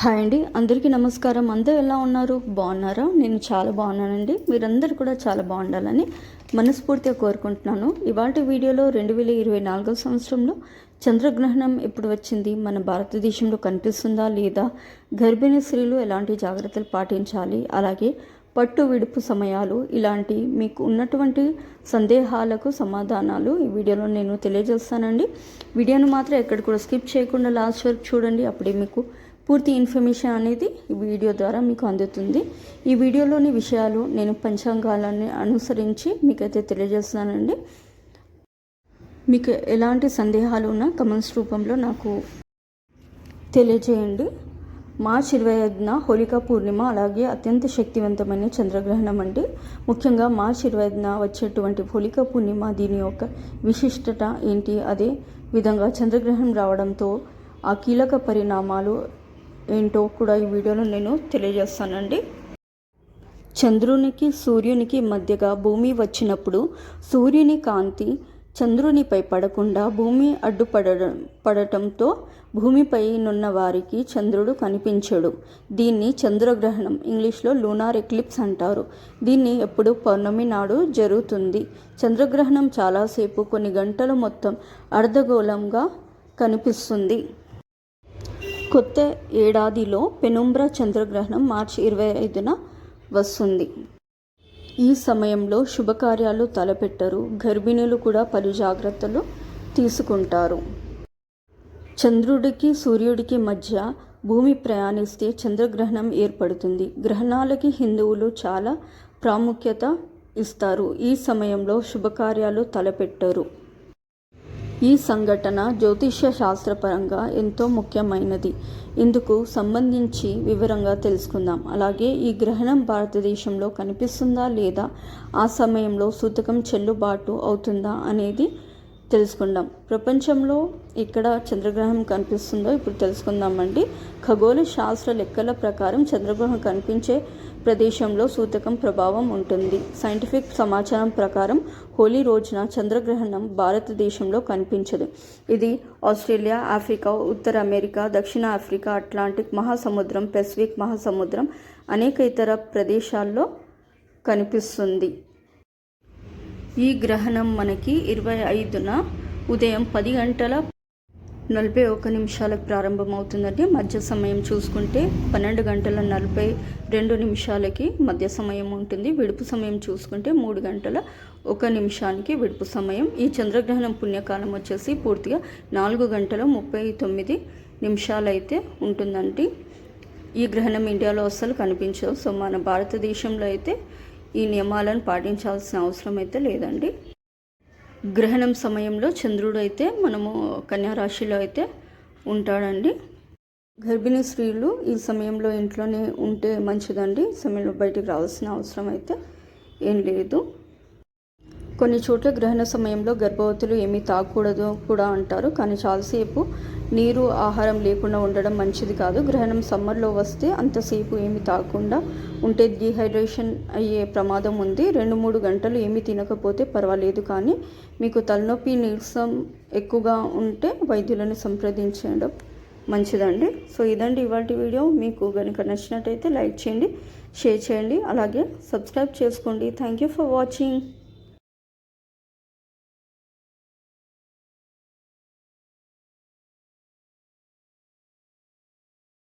Hi అండి. అందరికీ నమస్కారం. అందరూ ఎలా ఉన్నారు? బాగున్నారా? నేను చాలా బాగున్నానండి. మీరందరూ కూడా చాలా బాగుండాలని మనస్ఫూర్తిగా కోరుకుంటున్నాను. ఇవాటి వీడియోలో రెండు వేల ఇరవై నాలుగో సంవత్సరంలో చంద్రగ్రహణం ఎప్పుడు వచ్చింది? మన భారతదేశంలో కనిపిస్తుందా లేదా? గర్భిణీ స్త్రీలు ఎలాంటి జాగ్రత్తలు పాటించాలి? అలాగే పట్టు విడుపు సమయాలు ఇలాంటి మీకు ఉన్నటువంటి సందేహాలకు సమాధానాలు ఈ వీడియోలో నేను తెలియజేస్తానండి. వీడియోను మాత్రం ఎక్కడ కూడా స్కిప్ చేయకుండా లాస్ట్ వరకు చూడండి. అప్పుడే మీకు పూర్తి ఇన్ఫర్మేషన్ అనేది ఈ వీడియో ద్వారా మీకు అందుతుంది. ఈ వీడియోలోని విషయాలు నేను పంచాంగాలని అనుసరించి మీకైతే తెలియజేస్తున్నానండి. మీకు ఎలాంటి సందేహాలు ఉన్నా కమెంట్స్ రూపంలో నాకు తెలియజేయండి. మార్చ్ ఇరవై ఐదున హోలికా పూర్ణిమ అలాగే అత్యంత శక్తివంతమైన చంద్రగ్రహణం అండి. ముఖ్యంగా మార్చ్ ఇరవై ఐదున వచ్చేటువంటి హోలికా పూర్ణిమ దీని యొక్క విశిష్టత ఏంటి? అదే విధంగా చంద్రగ్రహణం రావడంతో ఆ కీలక పరిణామాలు ఏంటో కూడా ఈ వీడియోలో నేను తెలియజేస్తానండి. చంద్రునికి సూర్యునికి మధ్యగా భూమి వచ్చినప్పుడు సూర్యుని కాంతి చంద్రునిపై పడకుండా భూమి అడ్డుపడడం పడటంతో భూమిపై నున్న వారికి చంద్రుడు కనిపించడు. దీన్ని చంద్రగ్రహణం ఇంగ్లీష్లో లూనార్ ఎక్లిప్స్ అంటారు. దీన్ని ఎప్పుడు పౌర్ణమి నాడు జరుగుతుంది. చంద్రగ్రహణం చాలాసేపు కొన్ని గంటలు మొత్తం అర్ధగోళంగా కనిపిస్తుంది. కొత్త ఏడాదిలో పెనుంబ్రా చంద్రగ్రహణం మార్చి ఇరవై ఐదున వస్తుంది. ఈ సమయంలో శుభకార్యాలు తలపెట్టరు. గర్భిణులు కూడా పలు జాగ్రత్తలు తీసుకుంటారు. చంద్రుడికి సూర్యుడికి మధ్య భూమి ప్రయాణిస్తే చంద్రగ్రహణం ఏర్పడుతుంది. గ్రహణాలకి హిందువులు చాలా ప్రాముఖ్యత ఇస్తారు. ఈ సమయంలో శుభకార్యాలు తలపెట్టరు. ఈ సంఘటన జ్యోతిష్య శాస్త్రపరంగా ఎంతో ముఖ్యమైనది. ఇందుకు సంబంధించి వివరంగా తెలుసుకుందాం. అలాగే ఈ గ్రహణం భారతదేశంలో కనిపిస్తుందా లేదా? ఆ సమయంలో సూతకం చెల్లుబాటు అవుతుందా అనేది తెలుసుకుందాం. ప్రపంచంలో ఇక్కడ చంద్రగ్రహం కనిపిస్తుందో ఇప్పుడు తెలుసుకుందామండి. ఖగోళ శాస్త్ర లెక్కల ప్రకారం చంద్రగ్రహం కనిపించే ప్రదేశంలో సూతకం ప్రభావం ఉంటుంది. సైంటిఫిక్ సమాచారం ప్రకారం హోలీ రోజున చంద్రగ్రహణం భారతదేశంలో కనిపించదు. ఇది ఆస్ట్రేలియా ఆఫ్రికా ఉత్తర అమెరికా దక్షిణ ఆఫ్రికా అట్లాంటిక్ మహాసముద్రం పెసిఫిక్ మహాసముద్రం అనేక ఇతర ప్రదేశాల్లో కనిపిస్తుంది. ఈ గ్రహణం మనకి ఇరవై ఐదున ఉదయం పది గంటల నలభై ఒక్క నిమిషాలకు ప్రారంభమవుతుందండి. మధ్య సమయం చూసుకుంటే పన్నెండు గంటల నలభై రెండు నిమిషాలకి మధ్య సమయం ఉంటుంది. విడుపు సమయం చూసుకుంటే మూడు గంటల ఒక నిమిషానికి విడుపు సమయం. ఈ చంద్రగ్రహణం పుణ్యకాలం వచ్చేసి పూర్తిగా నాలుగు గంటల ముప్పై తొమ్మిది నిమిషాలైతే ఉంటుందండి. ఈ గ్రహణం ఇండియాలో అస్సలు కనిపించదు. సో మన భారతదేశంలో అయితే ఈ నియమాలను పాటించాల్సిన అవసరం అయితే లేదండి. గ్రహణం సమయంలో చంద్రుడు అయితే మనము కన్యారాశిలో అయితే ఉంటాడండి. గర్భిణీ స్త్రీలు ఈ సమయంలో ఇంట్లోనే ఉంటే మంచిదండి. సమయంలో బయటికి రావాల్సిన అవసరం అయితే ఏం లేదు. కొన్ని చోట్ల గ్రహణ సమయంలో గర్భవతులు ఏమీ తాగకూడదు కూడా అంటారు. కానీ చాలాసేపు నీరు ఆహారం లేకుండా ఉండడం మంచిది కాదు. గ్రహణం సమ్మర్లో వస్తే అంతసేపు ఏమి తాగకుండా ఉంటే డీహైడ్రేషన్ అయ్యే ప్రమాదం ఉంది. రెండు మూడు గంటలు ఏమి తినకపోతే పర్వాలేదు కానీ మీకు తలనొప్పి నీరసం ఎక్కువగా ఉంటే వైద్యులను సంప్రదించడం మంచిదండి. సో ఇదండి ఇవాటి వీడియో. మీకు కనుక నచ్చినట్టయితే లైక్ చేయండి షేర్ చేయండి. అలాగే సబ్స్క్రైబ్ చేసుకోండి. Thank you for watching.